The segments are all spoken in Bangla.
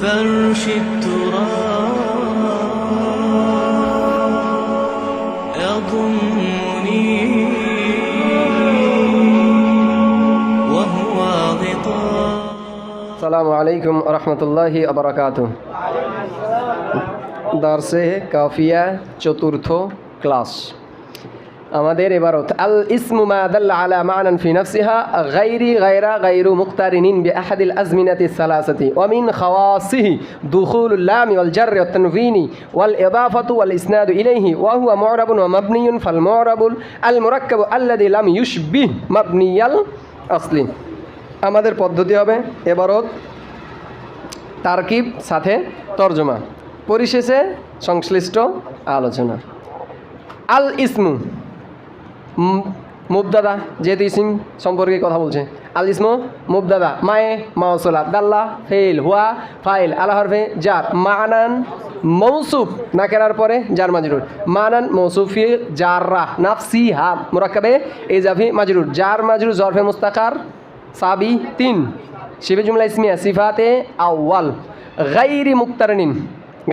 فرش التراب يضمني وهو غطاء. السلام عليكم ورحمة الله وبركاته. درس काफिया चतुर्थ كلاس আমাদের এবার আল ইসমু মাদাল্লা আলা মানান ফি নাফসিহা গাইরি গায়রা মুখতারি মুক্তারিনিন বি আহাদিল আজমিনাতি সালাসাতি। ওয়া মিন খাওয়াসিহি দুখুলুল লামি ওয়াল জাররি ওয়াত তানবিনি ওয়াল ইদাফাতু ওয়াল ইসনাদু ইলাইহি ওয়া হুয়া মুরাবুন ওয়া মাবনিয়ুন ফাল মুরাবুল আল মুরাক্কাবু আল্লাযী লাম ইউশবিহ মাবনিয়াল আসলি। আমাদের পদ্ধতি হবে এবারত তারকিব সাথে তর্জমা। পরিশেষে সংশ্লিষ্ট আলোচনা। আল ইসমু মুবদাদা যেহেতু ইসিম সম্পর্কে কথা বলছে। আল ইসমু মুবদাদা মায়ে মাওসলা, দাল্লা ফেল হুয়া, ফাইল, আলা হরফে জার, মানান মৌসুফ, না কেনার পরে জার মাজরুর। মানান মৌসুফি জাররা, নাফসি হা, মুরাক্কাবে ইজাফি মাজরুর। জার মাজরুর জরফে মুস্তাকার, সাবি তিন। শিবে জুমলা ইসমিয়া, সিফাতে আউয়াল। গাইরি মুক্তারনিন,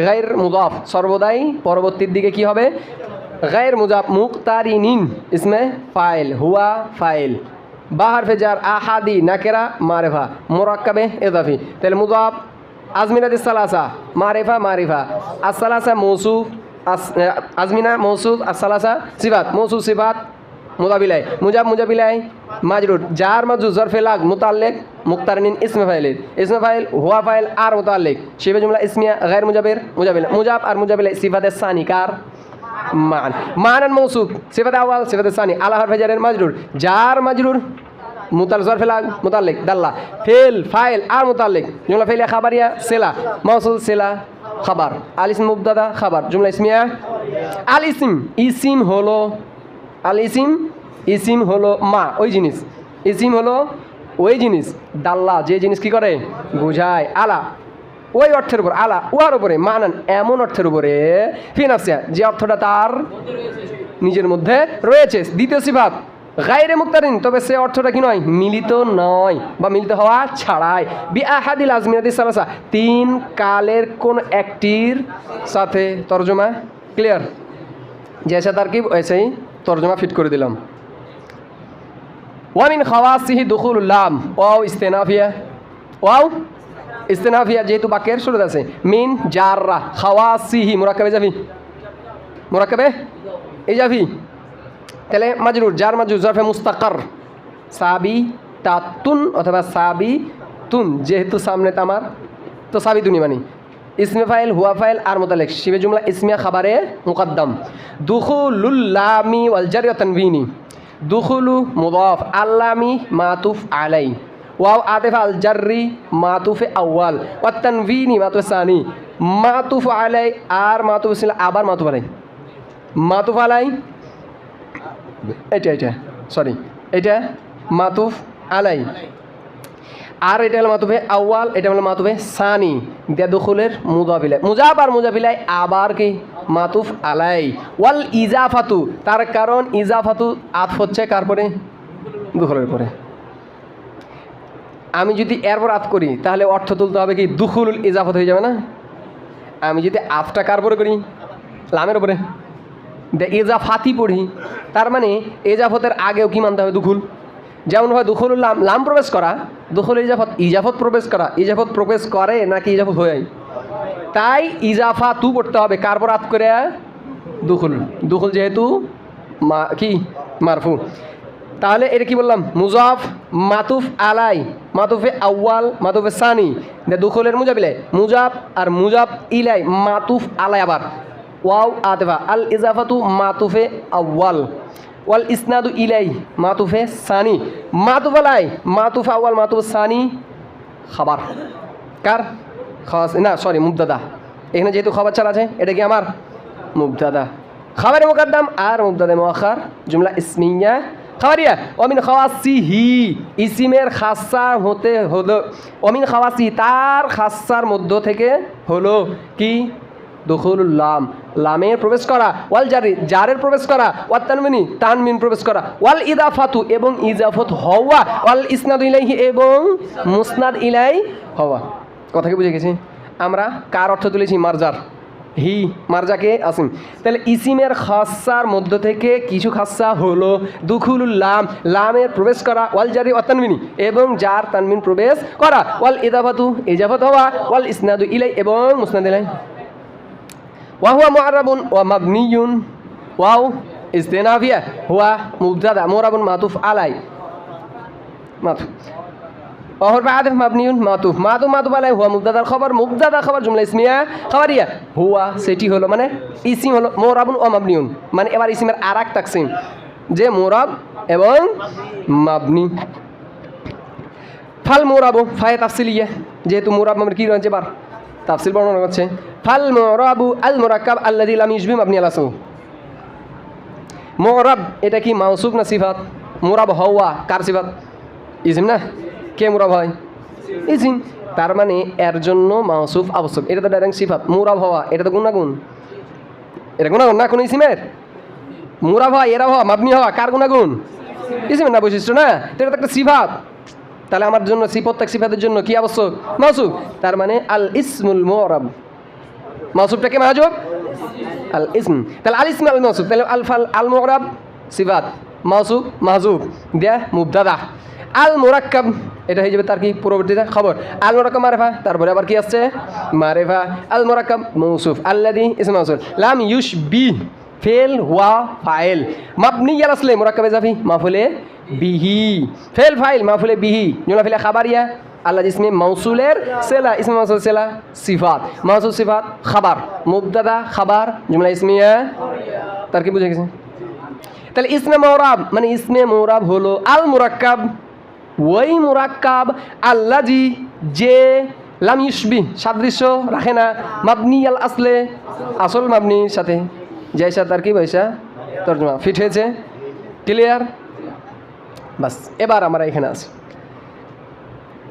গাইর মুদাফ, সর্বদাই পরবর্তীর দিকে কি হবে? গাইর মুজাফ মুক্তারিনিন ইসমে ফাইল হুয়া ফাইল বাহার ফেজার আহাদি নাকেরা মারেফা মোরাক্কাবে এদাফি তাহলে মুদাফ আজমিনাদ সালাসা মারেফা মারিফা আসসালাসা মৌসুফ আস- আজমিনা মৌসুফ আসসালাসা সিফাত মৌসুফ সিফাত মুদাবিলাই মুজাব মুজাবিলাই মাজরুর জার মাজু জরফে লাগ মুতাল্লেক মুক্তারিন ইসমে ফাইলের ইসমে ফাইল হুয়া ফাইল আর মুতাল্লেক শিবে জুমলা ইসমিয়া গায়ের মুজাবের মুজাবিল মুজাব আর মুজাবিলাই সিফাতে সানি কার মান। মানান মৌসুফ, সিফাতে আওয়াল সিফাতে সানি আলা হরফে জারের মাজরুর। জার মাজরুর? মুতাল জরফে লাগ মুতাল্লেক, দাল্লা। ফেল, ফাইল, আর মুতাল্লেক। জুমলা ফেলিয়া খাবারিয়া, সেলা। মৌসুল সেলা, খাবার। আল ইসম মুবদাদা খাবার। জুমলা ইসমিয়া? আল ইসিম। ইসিম হলো আল ইসিম? ইসিম হলো মা, ওই জিনিস। ইসিম হলো ওই জিনিস। দাল্লা, যে জিনিস কি করে? বোঝায় আলা। ওই অর্থের উপর, আলা, উহার উপরে, মানান এমন অর্থের উপরে ফিনাসিয়া যে অর্থটা তার নিজের মধ্যে রয়েছে। দ্বিতীয় সিভাব গাইরে মুক্তারিন তবে সে অর্থটা কি নয়? মিলিত নয়, বা মিলিত হওয়া ছাড়াই। বি আহাদিল আজমিনাদি সালাসা, তিন কালের কোন একটির সাথে তর্জমা? ক্লিয়ার জেসা তার কি এসেই তর্জমা ফিট করে দিলাম। ওয়ামিন খাওয়াসিহি দুখুল লাম, ওয়াও ইস্তেনাফিয়া, ওয়াও ইস্তেনাফিয়া যেহেতু বাক্যের শুরুতে আছে? মিন, জাররা, খাওয়াসিহি, মুরাক্কাবে যাবি মুরাক্কাবে? এই যাবি তাহলে মাজরুর, জার মাজরুর, জরফে মুস্তাকার। সাবি তাতুন অথবা সাবি তুন যেহেতু সামনে তামার তো সাবি তুনি মানি ইসমে ফাইল, হুয়া ফাইল, আর মোতালেক। শিবে জুমলা ইসমিয়া খাবারে মুকদ্দম। দুখুলুল্লামি ওয়াল জারিয়া তানভিনি। দুখুলু মুদাফ, আল্লামি মাতুফ আলাই। ওয়াও আতেফ আল জাররি মাতুফে আউয়াল ওয়া তানভিনি মাতুফ সানি মাতুফ আলাই আর মাতুফ ছিল আবার মাতুফ আলাই মাতুফ আলাই এটা এটা সরি এটা মাতুফ আলাই আর এটা হলো মাতুফে আউয়াল এটা হলো মাতুফে সানি দেদুখুলের মুজাবিলাই মুজাব আর মুজাবিলাই আবার কি মাতুফ আলাই ওয়াল ইজাফাতু তার কারণ ইজাফাতু আত হচ্ছে কার পরে দুখুলের পরে আমি যদি এরপর আত করি, তাহলে অর্থ তুলতে হবে কি? দুখুল ইজাফত হয়ে যাবে না? আমি যদি আতটা কার করি? লামের উপরে। দে এজাফাতি পড়ি। তার মানে এজাফতের আগেও কি মানতে হবে? দুখুল। যেমন হয় দুখুল লাম লাম প্রবেশ করা, দুখুল ইজাফত ইজাফত প্রবেশ করা, ইজাফত প্রবেশ করে নাকি ইজাফত হয়ে তাই ইজাফা তু পড়তে হবে। কার পর আত করে? দুখুল। দুখুল যেহেতু মা কি? মারফু। তাহলে এটা কি বললাম? মুজাফ, মাতুফ আলাই, মাতুফে আউয়াল, মাতুফে সানি। দুখলের মুজাবিলাই মুজাব আর মুজাব ইলাই, মাতুফ আলাই আবার। ওয়াও, আতেফা। আল ইজাফাতু মাতুফে আউয়াল। ওয়াল ইসনাদু ইলাই, মাতুফে সানি। মাতুফ আলাই, মাতুফ আউয়াল, মাতুফ সানি, খাবার। কার? খাস, না সরি মুবদাদা এখানে যেহেতু খাবার চাল আছে, এটা কি আমার? মুবদাদা খাবারে মুকদ্দম আর মুবদাদে মুআখার জুমলা ইসমিয়া খাবারিয়া অমিন খাওয়াসিহি, ইসিমের খাসা হতে হলো, অমিন খাওয়াসি, তার খাসার মধ্য থেকে হলো কি? দখুল লাম। লামের প্রবেশ করা, ওয়াল জারি, জারের প্রবেশ করা ওয়াল তানমিনি, তানমিন প্রবেশ করা, ওয়াল ইদাফাতু এবং ইজাফত হওয়া, ওয়াল ইসনাদ ইলাইহি এবং মুসনাদ ইলাই হওয়া। কথা কি বুঝে গেছি? আমরা কার অর্থ তুলেছি? মার্জার। হি, মার্জাকে আসিম। তাহলে ইসিমের খাসার মধ্য থেকে কিছু খাসা হলো দুখুলুল লাম লামের প্রবেশ করা, ওয়াল জারি অতানমিনী এবং যার তানমিন প্রবেশ করা। ওয়াল ইদাফাতু, ইজাফত হওয়া, ওয়াল ইসনাদু ইলাই, এবং মুসনাদ ইলাই। ওয়াহুয়া মুআরাবুন ওয়া মাবনিয়ুন, ওয়াও ইস্তেনাফিয়া হুয়া মুবতাদা মুরাবুন মাতুফ আলাই। মাতুফ। অহর বাদফ মাবনিউন মাতুফ মাতু মাতুফ বালাই হুয়া মুবদাদার খবর মুবদাদা খবর জুমলা ইসমিয়া খবরিয়া হুয়া, সেটি হলো মানে ইসিম হলো মোরাবুন ও মাবনিউন মানে এবার ইসিমের আর এক তাকসিম, যে মোরাব এবং মাবনি। ফাল মোরাবো, ফায়ে তাফসিলিয়া যেহেতু মোরাব মামনি কী রয়েছে বার তাফসিল বর্ণনা করছে। ফাল মোরাবু আল মোরাক্কাব আল্লাদি লাম ইসবিম আপনি আলাসু মোরাব, এটা কি মাউসুফ না সিফাত? মোরাব হওয়া, কার সিফাত? ইসিম না? কে মুরাব হয় ইসিম তার মানে এর জন্য মাউসুফ আবশ্যক। এটা তো ডাইরেক্ট সিফাত। মুরাব হওয়া, এটা তো গুণাগুণ। এটা গুণাগুণ না, কোনো ইসিমের? মুরাব হওয়া, এরা হওয়া, মাবনি হওয়া, কার গুণাগুণ? ইসিমের না বৈশিষ্ট্য না? তো এটা তো একটা সিফাত। তাহলে আমার জন্য সি প্রত্যেক সিফাতের জন্য কি আবশ্যক? মাউসুফ। তার মানে আল ইসমুল মোরাব। মাউসুফটা কে মাহাজব? আল ইসম। তাহলে আল ইসম আল মাউসুফ। তাহলে আল ফাল আল মোরাব, সিফাত। মাউসুফ, মাহজুব। দেয়া মুবদাদা আল মোরাক্কাব। এটা হয়ে যাবে তার কি পরবর্তীতে খবর? আল মোরাক্কাব মারেফা, তারপরে আবার কি আসছে? মারেফা। আল মোরাক্কাব মৌসুফ আল্লাদি ইসম লাম ইউস বি ফেল হুয়া ফাইল। মাপনি ইয়াল আসলে মোরাক্কাবে জাফি, মাফুলে বিহি। ফেল ফাইল, মাফুলে বিহি। জুমলা ফিলে খাবারিয়া আল্লাহ ইসমে মৌসুলের সেলা, ইসমে মৌসুল সেলা সিফাত। মৌসুল সিফাত, খাবার। মুবদাদা খাবার, জুমলা ইসমিয়া। তার কি বুঝে গেছে? তাহলে ইসমে মৌরাব মানে ইসমে মৌরাব হলো আল মুরাক্কাব ওই মুরাক্কাব আল্লাজি যে লাম ইউসবি সাদৃশ্য রাখে না, মাবনি আল আসলে, আসল মাবনির সাথে। জয়সা তার কি বৈশা তর্জমা। ফিট হয়েছে? ক্লিয়ার বাস, এবার আমরা এখানে আছি।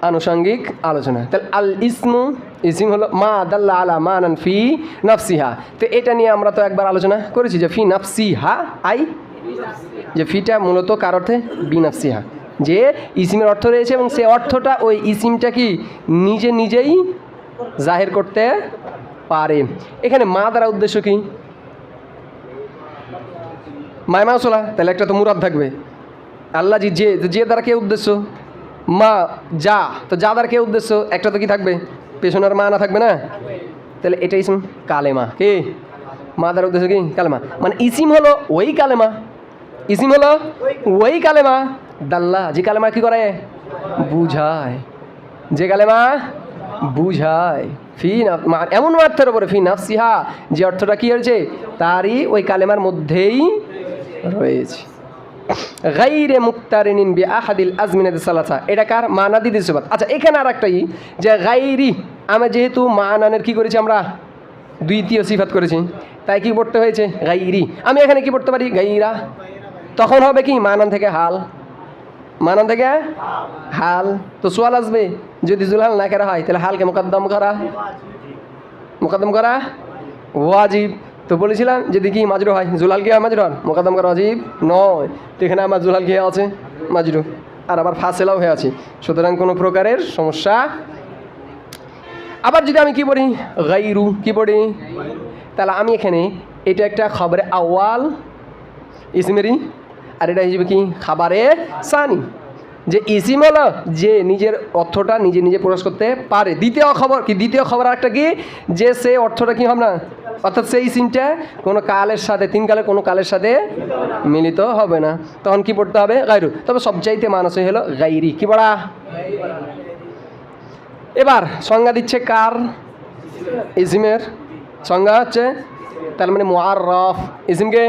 আনুষঙ্গিক আলোচনা। তাহলে আল ইসমু, ইসিম হলো মা দাল্লা আলা মানান ফি নাফসিহা। তো এটা নিয়ে আমরা তো একবার আলোচনা করেছি যে ফি নাফসিহা, আই? যে ফিটা মূলত কার অর্থে? বি নাফসিহা। যে ইসিমের অর্থ রয়েছে এবং সে অর্থটা ওই ইসিমটা কি নিজে নিজেই জাহের করতে পারে। এখানে মা দ্বারা উদ্দেশ্য কি? মায় মাসলা তাহলে একটা তো মুরাদ থাকবে। আল্লাহ জি যে যে দ্বারা কে উদ্দেশ্য? মা, যা, তো যা দ্বারা কে উদ্দেশ্য? একটা তো কি থাকবে? পেছনের মা না থাকবে না? তাহলে এটা ইসিম কালেমা। কে? মা দ্বারা উদ্দেশ্য কি? কালেমা। মানে ইসিম হলো ওই কালেমা। ইসিম হলো ওই কালেমা। দাল্লা, যে কালেমা কি করে? বুঝায়। যে কালেমা বুঝায়। ফি এমন অর্থের উপরে, ফি নাফসিহা, যে অর্থটা কি হয়েছে? তারই ওই কালেমার মধ্যেই রয়েছে। গাইরে মুক্তারিনিন বি আহাদিল আজমিনাদ সালাসা এটা কার? মানাদি দিসবাত আচ্ছা এখানে আর একটাই যে গাইরি আমরা যেহেতু মানানের কি করেছি আমরা? দ্বিতীয় সিফাত করেছি। তাই কি পড়তে হয়েছে? গাইরি। আমি এখানে কি পড়তে পারি? গাইরা। তখন হবে কি? মানান থেকে হাল। মানান থেকে হাল। তো সোয়াল আসবে। যদি জুলহাল না করা হয়, তাহলে হালকে মোকদ্দম করা। মোকদ্দম করা? ওয়াজিব। তো বলেছিলাম, যদি কি মাজরু হয় জুলাল কি হয় মাজরু হন মোকদ্দম করা ওয়াজিব নয়। তো এখানে আমার জুলাল কি আছে? মাজরু। আর আবার ফাঁসেলাও হয়ে আছে। সুতরাং কোনো প্রকারের সমস্যা আবার যদি আমি কি পড়ি? গাইরু। কি পড়ি? তাহলে আমি এখানে, এটা একটা খবরে আওয়াল ইসমেরি আর এটা হিসেবে কি? খাবারে সানি। যে ইসিম হলো যে নিজের অর্থটা নিজে নিজে প্রকাশ করতে পারে। দ্বিতীয় খবর কি? দ্বিতীয় খবর একটা কি? যে সে অর্থটা কি হবে না? অর্থাৎ সেই সিমটা কোনো কালের সাথে, তিন কালের কোনো কালের সাথে মিলিত হবে না। তখন কি পড়তে হবে? গাইরু তবে সবচাইতে মানুষ হলো গাইরি কি পড়া? এবার সংজ্ঞা দিচ্ছে কার? ইসিমের সংজ্ঞা হচ্ছে তার মানে মোয়াররফ ইসিমকে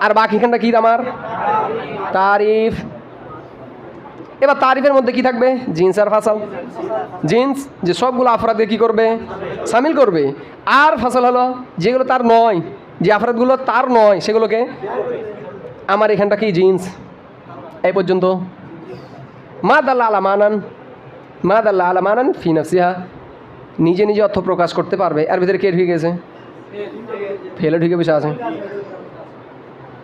আর বাকিখানটা কি আমার? তারিফ। এবার তারিফের মধ্যে কি থাকবে? জিন্স আর ফাসাল। জিন্স, যে সবগুলো আফরাদকে কি করবে? সামিল করবে। আর ফাসাল হলো, যেগুলো তার নয়, যে আফরাদগুলো তার নয়, সেগুলোকে আমার এখানটা কি? জিন্স। এই পর্যন্ত। মা দাল্লা আলা মানান, মা দাল্লা আলা মানান ফি নাফসিহা। নিজে নিজে অর্থ প্রকাশ করতে পারবে। আর ভিতরে কে ঢুকে গেছে? ফেলে ঢুকে বসে আছে।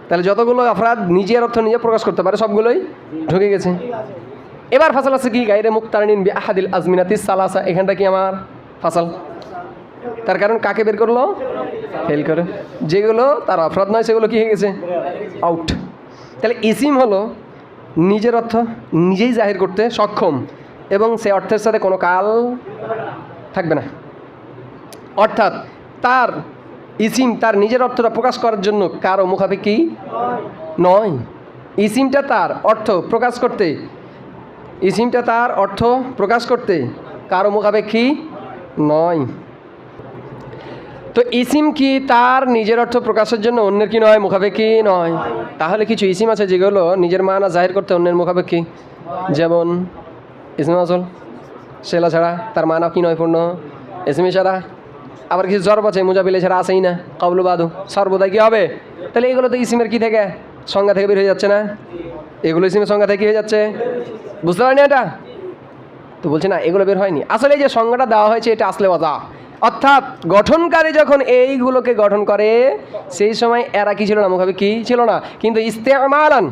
তাহলে যতগুলো অপরাধ নিজের অর্থ নিজে প্রকাশ করতে পারে, সবগুলোই ঢুকে গেছে। এবার ফাসাল আছে কি? গাইরে মুক্তারিন বি আহাদিল আজমিনাতি সালাসা। এখানটা কি আমার ফাসাল? তার কারণ কাকে বের করল? ফেল করে। যেগুলো তার অপরাধ নয়, সেগুলো কি হয়ে গেছে? আউট তাহলে ইসিম হলো নিজের অর্থ নিজেই জাহির করতে সক্ষম এবং সে অর্থের সাথে কোনো কাল থাকবে না। অর্থাৎ তার ইসিম তার নিজের অর্থটা প্রকাশ করার জন্য কারও মুখাপেক্ষি নয়। ইসিমটা তার অর্থ প্রকাশ করতে, ইসিমটা তার অর্থ প্রকাশ করতে কারও মুখাপেক্ষি নয়। তো ইসিম কি তার নিজের অর্থ প্রকাশের জন্য অন্যের কি নয়, মুখাপেক্ষি নয়? তাহলে কিছু ইসিম আছে যেগুলো নিজের মানা জাহির করতে অন্যের মুখাপেক্ষি? যেমন ইসিম আসল সেলা ছাড়া তার মানা কি নয় পূর্ণ? ইসিমি ছাড়া আবার কিছু জরব আছে, মুজাবিলে ছাড়া আসেই না, কাবলু বাদু। সর্বদাই কি হবে? তাহলে এগুলো তো ইসিমের কি থেকে? সংজ্ঞা থেকে বের হয়ে যাচ্ছে না? এগুলো ইসিমের সংজ্ঞা থেকে কি হয়ে যাচ্ছে? বুঝতে পারিনি এটা? তো বলছে, না, এগুলো বের হয়নি। আসলে এই যে সংজ্ঞাটা দেওয়া হয়েছে, এটা আসলে মজা অর্থাৎ গঠনকারী যখন এইগুলোকে গঠন করে, সেই সময় এরা কি ছিল না? মুখাবে কি ছিল না? কিন্তু ইস্তেমালান,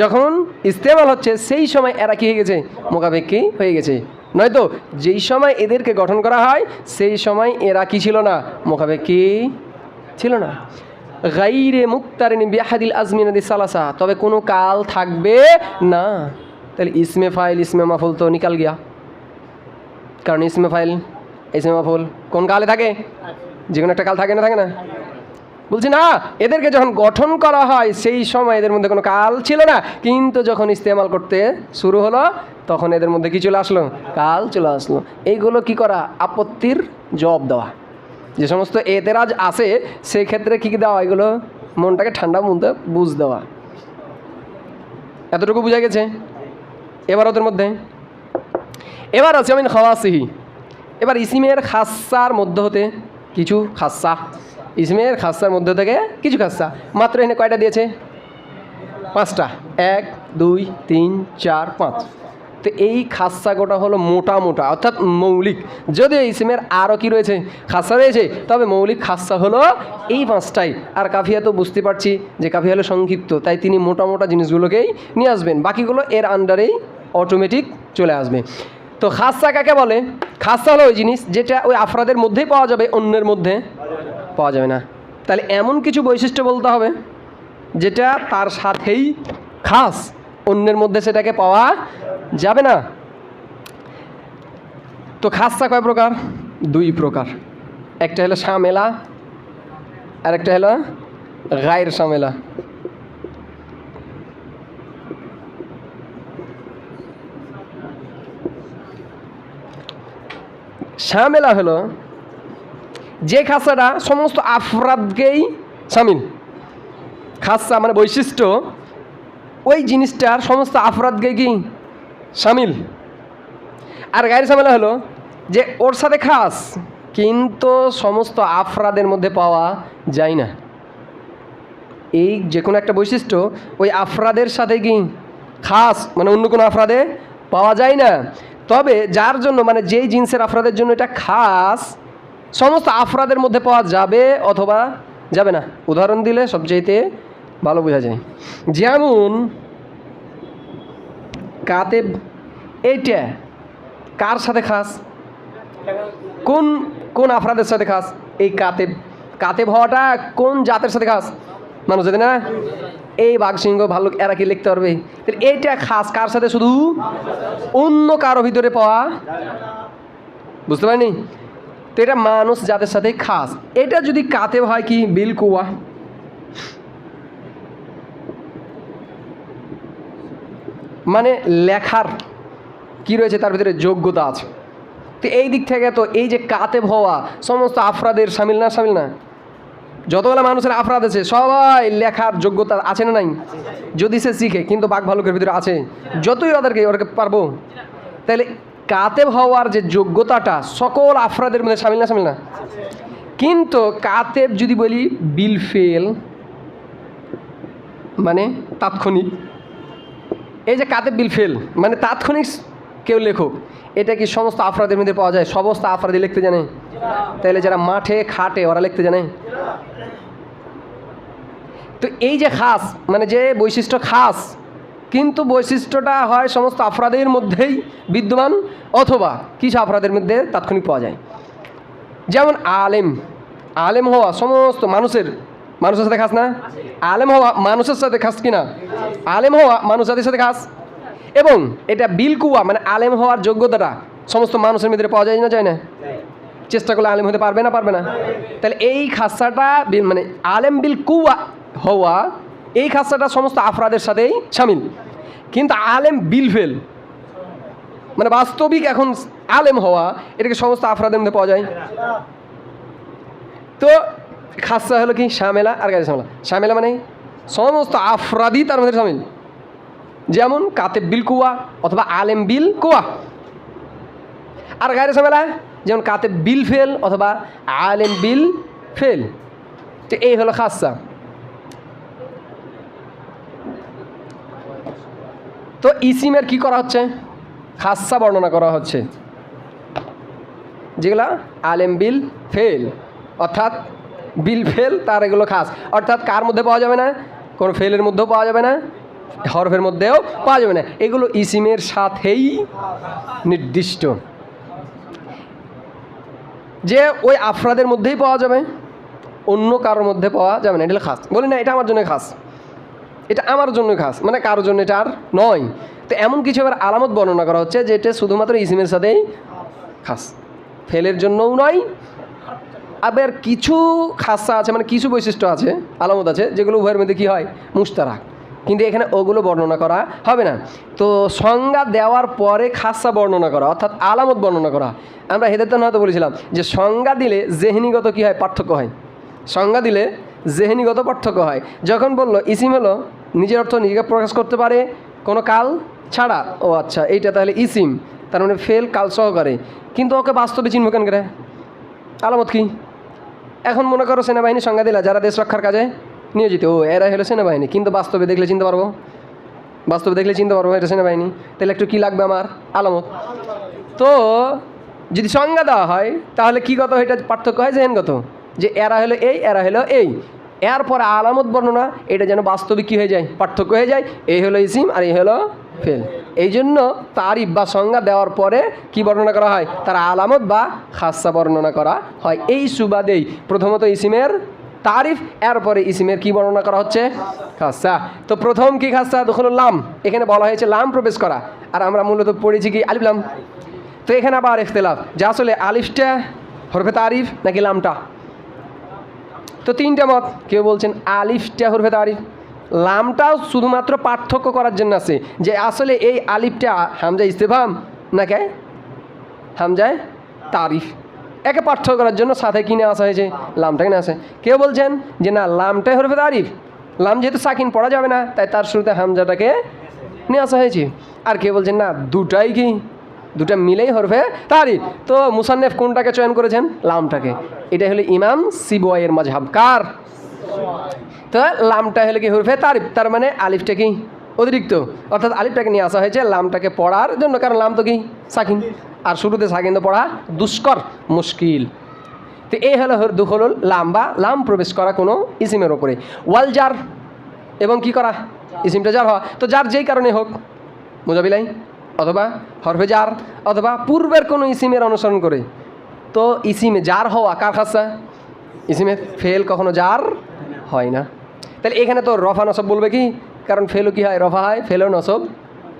যখন ইস্তেমাল হচ্ছে, সেই সময় এরা কি হয়ে গেছে? মোকাবেক্ষি হয়ে গেছে? নয়তো যেই সময় এদেরকে গঠন করা হয়, সেই সময় এরা কি ছিল না? মোকাবেক্ষি ছিল না? গাইরে মুক্তারিনী বিহাদিল আজমিনাদি সালাসা। তবে কোনো কাল থাকবে না। তাহলে ইসমে ফাইল, ইসমে মাফুল তো নিকাল গিয়া। কারণ ইসমে ফাইল, ইসমে মাফুল কোন কালে থাকে? যে কোনো একটা কাল থাকে না থাকে না? বলছি, না, এদেরকে যখন গঠন করা হয়, সেই সময় এদের মধ্যে কোনো কাল ছিল না। কিন্তু যখন ইস্তেমাল করতে শুরু হলো, তখন এদের মধ্যে কি চলে আসলো? কাল চলে আসলো। এইগুলো কি করা? আপত্তির জবাব দেওয়া। যে সমস্ত এতেরাজ আসে সেই ক্ষেত্রে কী কী দেওয়া? এগুলো মনটাকে ঠান্ডা মনতে বুঝ দেওয়া। এতটুকু বোঝা গেছে? এবার ওদের মধ্যে। এবার আছে আমি খাওয়াসিহি। এবার ইসিমের খাসার মধ্য হতে কিছু খাসা। ইসমের খাসার মধ্যে থেকে কিছু খাসা মাত্র এখানে কয়টা দিয়েছে? পাঁচটা। এক, দুই, তিন, চার, পাঁচ। তো এই খাসা গোটা হলো মোটা মোটা, অর্থাৎ মৌলিক। যদিও ইসমের আরও কি রয়েছে? খাসা রয়েছে, তবে মৌলিক খাসা হলো এই পাঁচটাই। আর কাফিয়া তো বুঝতে পারছি যে কাফিয়া হলো সংক্ষিপ্ত, তাই তিনি মোটা মোটা জিনিসগুলোকেই নিয়ে আসবেন। বাকিগুলো এর আন্ডারেই অটোমেটিক চলে আসবে। তো খাসা কাকে বলে? খাসা হলো ওই জিনিস যেটা ওই আফরাদের মধ্যেই পাওয়া যাবে, অন্যের মধ্যে। পাওয়া যাবে না। তাহলে এমন কিছু বৈশিষ্ট্য বলতে হবে, যেটা তার সাথেই খাস, অন্যের মধ্যে সেটাকে পাওয়া যাবে না। তো খাসা কয় প্রকার? দুই প্রকার। একটা হলো সামেলা আর একটা হলো গায়ের সামেলা সামেলা হলো যে খাসাটা সমস্ত আফরাদকেই সামিল। খাসা মানে বৈশিষ্ট্য, ওই জিনিসটার সমস্ত আফরাদকে কি? সামিল। আর গায়ের সামেলা হলো যে ওর সাথে খাস, কিন্তু সমস্ত আফরাদের মধ্যে পাওয়া যায় না। এই যে কোনো একটা বৈশিষ্ট্য, ওই আফরাদের সাথে কি? খাস মানে অন্য কোনো আফরাদে পাওয়া যায় না। তবে যার জন্য মানে যেই জিন্সের আফরাদের জন্য এটা খাস সমস্ত আফরাদের মধ্যে পাওয়া যাবে অথবা যাবে না। উদাহরণ দিলে সবচাইতে ভালো বোঝা যায়। যেমন কাতেব, এইটা কার সাথে খাস? কোন কোন আফরাদের সাথে খাস? এই কাতেব। কাতেব হওয়াটা কোন জাতের সাথে খাস? মানুষ যদি না? এই বাঘ সিংহ ভাল্লুক, এরা কি লিখতে পারবে? এইটা খাস কার সাথে? শুধু অন্য কারও ভিতরে পাওয়া বুঝতে পারিনি? তো এটা মানুষ যাদের সাথে খাস। এটা যদি কাতে হয় কি? বিল কুয়া মানে লেখার কি রয়েছে তার ভিতরে? যোগ্যতা আছে। তো এই দিক থেকে তো এই যে কাতে হওয়া সমস্ত আফরাদের সামিল না সামিল না? যতগুলো মানুষের আফরাদ আছে, সবাই লেখার যোগ্যতা আছে না নাই? যদি সে শিখে, কিন্তু বাঘ ভালুকের ভিতরে আছে। যতই ওদেরকে ওদেরকে পারব? তাহলে কাতেব হওয়ার যে যোগ্যতাটা, সকল আফরাদের মধ্যে সামিল না সামিল না? কিন্তু কাতেব যদি বলি, বিল ফেল মানে তাৎক্ষণিক। এই যে কাতেব, বিল ফেল মানে তাৎক্ষণিক কেউ লেখক, এটা কি সমস্ত আফরাদের মধ্যে পাওয়া যায়? সমস্ত আফরাদি লিখতে জানে? তাহলে যারা মাঠে, খাটে, ওরা লিখতে জানে? তো এই যে খাস মানে যে বৈশিষ্ট্য খাস কিন্তু বৈশিষ্ট্যটা হয় সমস্ত আফরাদের মধ্যেই বিদ্যমান, অথবা কিছু আফরাদের মধ্যে তাৎক্ষণিক পাওয়া যায়? যেমন আলেম আলেম হওয়া সমস্ত মানুষের মানুষের সাথে খাস না? আলেম হওয়া মানুষের সাথে খাস কি না? আলেম হওয়া মানুষের সাথে খাস। এবং এটা বিল কুয়া মানে আলেম হওয়ার যোগ্যতাটা সমস্ত মানুষের মধ্যে পাওয়া যায় না যায় না? চেষ্টা করলে আলেম হতে পারবে না পারবে না? তাহলে এই খাসাটা মানে আলেম বিল কুয়া হওয়া এই খাসাটা সমস্ত আফরাদের সাথেই সামিল। কিন্তু আলেম বিল ফেল মানে বাস্তবিক এখন আলেম হওয়া, এটাকে সমস্ত আফরাদের মধ্যে পাওয়া যায়। তো খাসা হলো কি? শামেলা আর গাড়ি শামেলা। শামেলা মানে সমস্ত আফরাদি তার মধ্যে সামিল। যেমন কাতেব বিল কুয়া অথবা আলেম বিল কুয়া। আর গায়ের ঝামেলা যেমন কাতে বিল ফেল অথবা আলেম বিল ফেল। তো এই হলো খাসা তো ইসিমের কি করা হচ্ছে? খাসা বর্ণনা করা হচ্ছে। যেগুলা আলেম বিল ফেল, অর্থাৎ বিল ফেল, তার এগুলো খাস। অর্থাৎ কার মধ্যে পাওয়া যাবে না? কোনো ফেলের মধ্যেও পাওয়া যাবে না, হরফের মধ্যেও পাওয়া যাবে না। এগুলো ইসিমের সাথেই নির্দিষ্ট। যে ওই আফরাদের মধ্যেই পাওয়া যাবে, অন্য কারোর মধ্যে পাওয়া যাবে না। এটা খাস। বলি না, এটা আমার জন্য খাস। এটা আমার জন্য খাস মানে কারোর জন্য এটা আর নয়। তো এমন কিছু এবার আলামত বর্ণনা করা হচ্ছে যেটা শুধুমাত্র ইসিমের সাথেই খাস। ফেলের জন্যও নয়, আবার কিছু খাসা আছে মানে কিছু বৈশিষ্ট্য আছে, আলামত আছে, যেগুলো উভয়ের মধ্যে কী হয়? মুস্তারাক কিন্তু এখানে ওগুলো বর্ণনা করা হবে না। তো সংজ্ঞা দেওয়ার পরে খাসা বর্ণনা করা, অর্থাৎ আলামত বর্ণনা করা। আমরা হেদায়তন হয়তো বলেছিলাম যে সংজ্ঞা দিলে জেহনিগত কী হয়? পার্থক্য হয়। সংজ্ঞা দিলে জেহনিগত পার্থক্য হয়। যখন বলল, ইসিম হলো, নিজের অর্থ নিজেকে প্রকাশ করতে পারে, কোনো কাল ছাড়া। ও আচ্ছা এইটা তাহলে ইসিম, তার মানে ফেল কাল সহকারে কিন্তু ওকে বাস্তবে চিনব কেন করে আলামত কি? এখন মনে করো সেনাবাহিনী সংজ্ঞা দিলা, যারা দেশ রক্ষার কাজে নিয়োজিত। ও এরা হলো সেনাবাহিনী। কিন্তু বাস্তবে দেখলে চিনতে পারব? বাস্তবে দেখলে চিনতে পারব এটা সেনাবাহিনী। তাহলে একটু কী লাগবে আমার? আলামত। তো, যদি সংজ্ঞা দেওয়া হয়, তাহলে কী গত এটা পার্থক্য হয় জেহেনগত। যে এরা হলো এই, এরা হলো এই। এর পরে আলামত বর্ণনা, এটা যেন বাস্তবিক কী হয়ে যায়? পার্থক্য হয়ে যায়। এই হলো ইসিম আর এই হলো ফেল। এই জন্য তারিফ বা সংজ্ঞা দেওয়ার পরে কি বর্ণনা করা হয়? তার আলামত বা খাসা বর্ণনা করা হয়। এই সুবাদেই প্রথমত ইসিমের তারিফ, এরপরে ইসিমের কি বর্ণনা করা হচ্ছে? খাসা তো প্রথম কি খাসা দখল লাম। এখানে বলা হয়েছে লাম প্রবেশ করা। আর আমরা মূলত পড়েছি কি আলিফ লাম। তো এখানে আবার ইখতলাফ। যে আসলে আলিফটা হরফে তারিফ নাকি লামটা? তো তিনটা মত, কেউ বলছেন আলিফটা হরফে তারিফ লামটাও শুধুমাত্র পার্থক্য করার জন্য আছে, যে আসলে এই আলিফটা হামজা ইস্তেফাম না কে হামজায় তারিফ? একে পার্থক্য করার জন্য সাথে কিনে আসা হয়েছে লামটা কিনে আসে কেউ বলছেন যে না লামটাই হরফে তারিফ লাম যেহেতু সাকিন পড়া যাবে না, তাই তার শুরুতে হামজাটাকে নিয়ে আসা হয়েছে। আর কেউ বলছেন না, দুটাই কি দুটা মিলেই হরফে তারিফ তো মুসান্নেফ কোনটাকে চয়ন করেছেন? লামটাকে। এটা হলো ইমাম সিবয়ের মাঝহাব কার? তো লামটা হলো কি হরফে তারিফ তার মানে আলিফটা কি? অতিরিক্ত। অর্থাৎ আলিফটাকে নিয়ে আসা হয়েছে লামটাকে পড়ার জন্য। কারণ লাম তো কি? সাকিন। আর শুরুতে সাকিন তো পড়া দুষ্কর, মুশকিল। তো এই হলো দুহলুল লাম বা লাম প্রবেশ করা কোনো ইসিমের ওপরে। ওয়াল জার এবং কি করা? ইসিমটা জার হওয়া। তো যার যেই কারণে হোক। মুজাবিলাই অথবা হরফে জার, অথবা পূর্বের কোনো ইসিমের অনুসরণ করে। তো ইসিমে জার হওয়া কার খাসা? ইসিমে ফেল কখনো জার হয় না। তাহলে এখানে তো রফা নসব বলবে কি? কারণ ফেলও কি হয়? রফা হয়, ফেলও নসব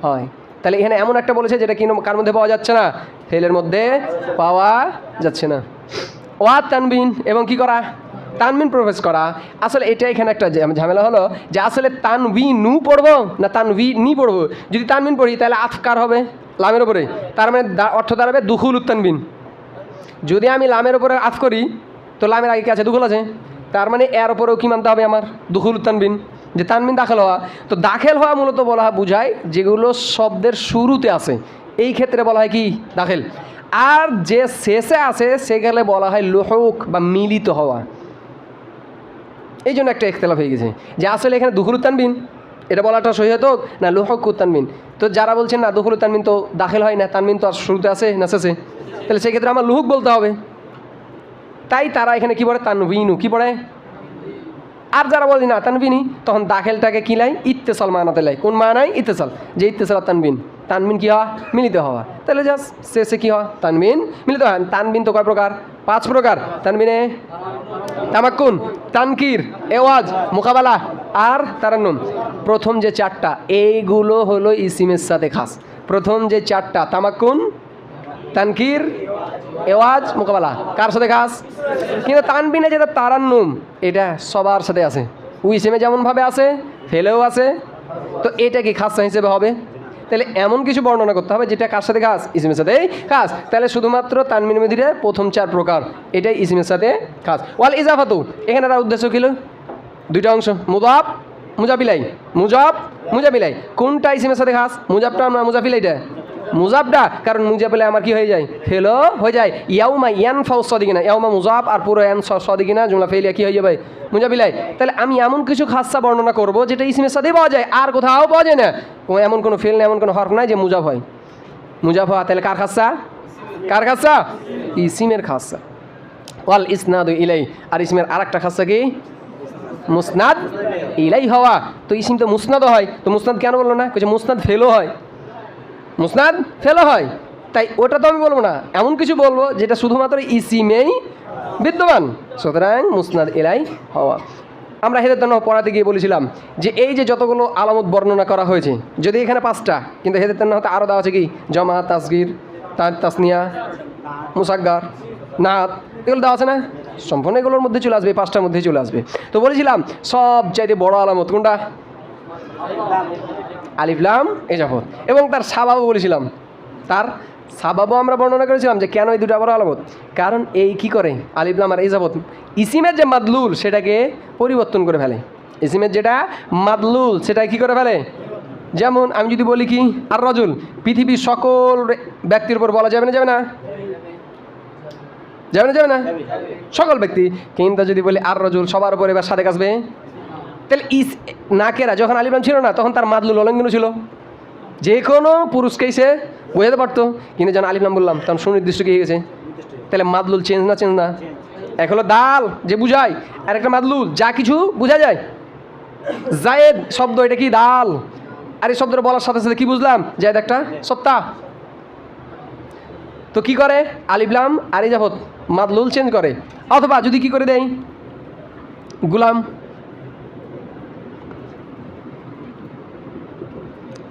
হয়। তাহলে এখানে এমন একটা বলেছে যেটা কি কার মধ্যে পাওয়া যাচ্ছে না? ফেলের মধ্যে পাওয়া যাচ্ছে না। ওয়া তানবিন, এবং কি করা? তানবিন প্রবেশ করা। আসলে এটা এখানে একটা ঝামেলা হলো যে আসলে তানবি নু পড়ব না তানভি নি পড়ব? যদি তানবিন পড়ি, তাহলে আফকার হবে? লামের ওপরে তার মানে অর্থ দাঁড়াবে দুখুল উত্তানবিন যদি আমি লামের ওপরে আফ করি, তো লামের আগে কি আছে? দুখুল আছে। তার মানে এর ওপরেও কি মানতে হবে আমার? দুখুল তানবিন যে তানবিন দাখেল হওয়া। তো দাখেল হওয়া মূলত বলা হয় বুঝায় যেগুলো শব্দের শুরুতে আছে। এই ক্ষেত্রে বলা হয় কি? দাখেল। আর যে শেষে আছে সেগুলো বলা হয় লোহক বা মিলিত হওয়া। এই জন্য একটা ইখতলাফ হয়ে গেছে। যে আসলে এখানে দুখুল তানবিন, এটা বলাটা সহি হতো না লোহক তানবিন। তো যারা বলছেন, না, দুখুল তানবিন তো দাখিল হয় না, তানবিন তো আর শুরুতে আছে, না শেষে? তাহলে সেক্ষেত্রে আমার লুহুক বলতে হবে। তাই তারা এখানে কি পড়ে? তানবিনু কি পড়ে? আর যারা বলি না তানবিনি তখন দাখেলটাকে কি লাই? ইত্তেসল মানাতে লাই। কোন মানায়? ইত্তেসল। যে ইত্তেসল তানবিন। তানবিন কী হওয়া? মিলিত হওয়া। তাহলে জাস্ট শেষে কী হওয়া? তানবিন মিলিত হয় তানবিন তো কয় প্রকার? পাঁচ প্রকার। তানবিনে তামাক্কুন, তানকির, এওয়াজ, মোকাবেলা আর তারান্নুম প্রথম যে চারটা, এইগুলো হলো ইসিমের সাথে খাস। প্রথম যে চারটা, তামাক্কুন, তানকির, এওয়াজ, মোকাবেলা। কার সাথে খাস? কিন্তু তানবিনে যেটা তারান্নুম, এটা সবার সাথে আছে। উইসিমে যেমনভাবে আছে, ফেলেও আছে। তো এটা কি খাস হিসেবে হবে? তাহলে এমন কিছু বর্ণনা করতে হবে যেটা কার সাথে কাজ ইসমের সাথে কাজ তাহলে শুধুমাত্র তানমিন মেদিরে প্রথম চার প্রকার, এটাই ইসমের সাথে কাজ ওয়াল ইজাফাতু, এখানে তার উদ্দেশ্য ছিল দুইটা অংশ, মুজাব, মুজাবিলাই। মুজাব, মুজাবিলাই। কোনটা ইসিমের সাথে খাস? মুজাবটা আমরা মুজাফিলাইটা মুজাবটা কারণ মুজাবিলাই আমার কি হয়ে যায়? ফেলো হয়ে যায়। ইয়াউমা ইয়ান ফাউ সদিকিনা ইয়াউমা মুজাব, আর পুরো ইয়ান সদিকিনা জুমলা ফেলিয়া কি হয়ে যাবে? মুজাবিলাই। তাহলে আমি এমন কিছু খাসা বর্ণনা করব, যেটা ইসিমের সাথেই পাওয়া যায়, আর কোথাও পাওয়া যায় না। এমন কোনো ফেল না এমন কোনো হরফ নাই যে মুজাব হয়। মুজাব হওয়া, তাহলে কার খাসা কার খাসা ইসিমের খাসা ওয়াল ইসনাদ ইলাই আর ইসমের আর একটা খাসা কি? মুসনাদ ইলাই হওয়া। তো ইসিম তো মুসনাদও হয়, তো মুসনাদ কেন বলল না? কিছু মুসনাদ ফেলও হয়। মুসনাদ ফেলও হয়। তাই ওটা তো আমি বলব না। এমন কিছু বলব যেটা শুধুমাত্র ইসিমেই বিদ্যমান। সুতরাং মুসনাদ এলাই হওয়া। আমরা হেদের পড়াতে গিয়ে বলেছিলাম যে এই যে যতগুলো আলামত বর্ণনা করা হয়েছে, যদি এখানে পাঁচটা, কিন্তু হেদের তন্ন হতে আরও দেওয়া আছে কি? জমা তাসগির, তার তাসনিয়া, মুসাগ্গার, নাত, এগুলো দেওয়া আছে না? সম্পূর্ণ এগুলোর মধ্যে চলে আসবে পাঁচটার মধ্যে চলে আসবে। তো বলেছিলাম সব চাইতে বড় আলামত কোনটা? আলিফলাম এ যাবত এবং তার সাবাবও বলেছিলাম। তার সাবাবও আমরা বর্ণনা করেছিলাম যে কেন এই দুটো বড় আলামত? কারণ এই কি করে? আলিফলাম আর যাবত ইসিমের যে মাদলুল, সেটাকে পরিবর্তন করে ফেলে। ইসিমের যেটা মাদলুল সেটা কি করে ফেলে? যেমন আমি যদি বলি কি, আর রজুল, পৃথিবীর সকল ব্যক্তির উপর বলা যাবে না যাবে না? যাবে না যাবে না? সকল ব্যক্তি। কিন্তু যদি বলি আর রজুল, সবার উপর এবার সাথে আসবে। তাহলে ইস নাকেরা যখন আলিবান ছিল না, তখন তার মাদলুল অলঙ্ঘন ছিল। যে কোনো পুরুষকেই সে বোঝাতে পারতো। কিন্তু যখন আলিফলাম বললাম, তখন সুনির্দিষ্ট কি গেছে? তাহলে মাদলুল চেঞ্জ না চেঞ্জ না? এক হলো দাল, যে বুঝায়, আর একটা মাদলুল, যা কিছু বোঝা যায়। জায়েদ শব্দ, এটা কি দাল? আর এই শব্দটা বলার সাথে সাথে কি বুঝলাম? জায়েদ একটা সত্তা। তো কি করে? আলিফলাম আর এই যাবত মাদলুল চেঞ্জ করে। অথবা যদি কি করে দেয়? গুলাম।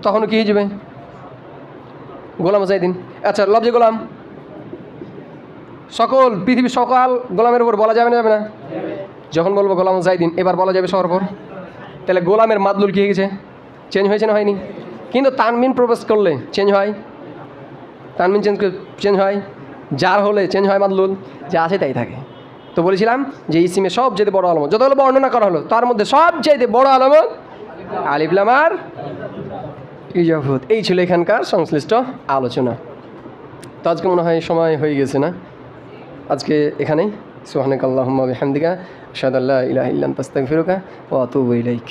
তখনও কি হয়ে যাবে? গোলাম দিন আচ্ছা লবজে গোলাম। সকল, পৃথিবীর সকল গোলামের উপর বলা যাবে না যাবে না? যখন বলব গোলাম দিন এবার বলা যাবে সবার উপর। তাহলে গোলামের মাদলুল কি হয়ে গেছে? চেঞ্জ হয়েছে না হয়নি? কিন্তু তানমিন প্রবেশ করলে চেঞ্জ হয়? তানমিন চেঞ্জ চেঞ্জ হয়? যার হলে চেঞ্জ হয় মাদলুল? যা আছে তাই থাকে। তো বলেছিলাম যে ইসিমে সব যেতে বড় আলমত যতগুলো বর্ণনা করা হলো, তার মধ্যে সব চাইতে বড় আলমত আলিফলামার ইজাফত। এই ছিল এখানকার সংশ্লিষ্ট আলোচনা। তো আজকে মনে হয় সময় হয়ে গেছে না? আজকে এখানেই। সোহানিক আল্লাহ হামদিকা সাদাল্লাহ ইলাহ ইল্লান তাস্তাগফিরুকা ফিরুকা অত ইলাইক।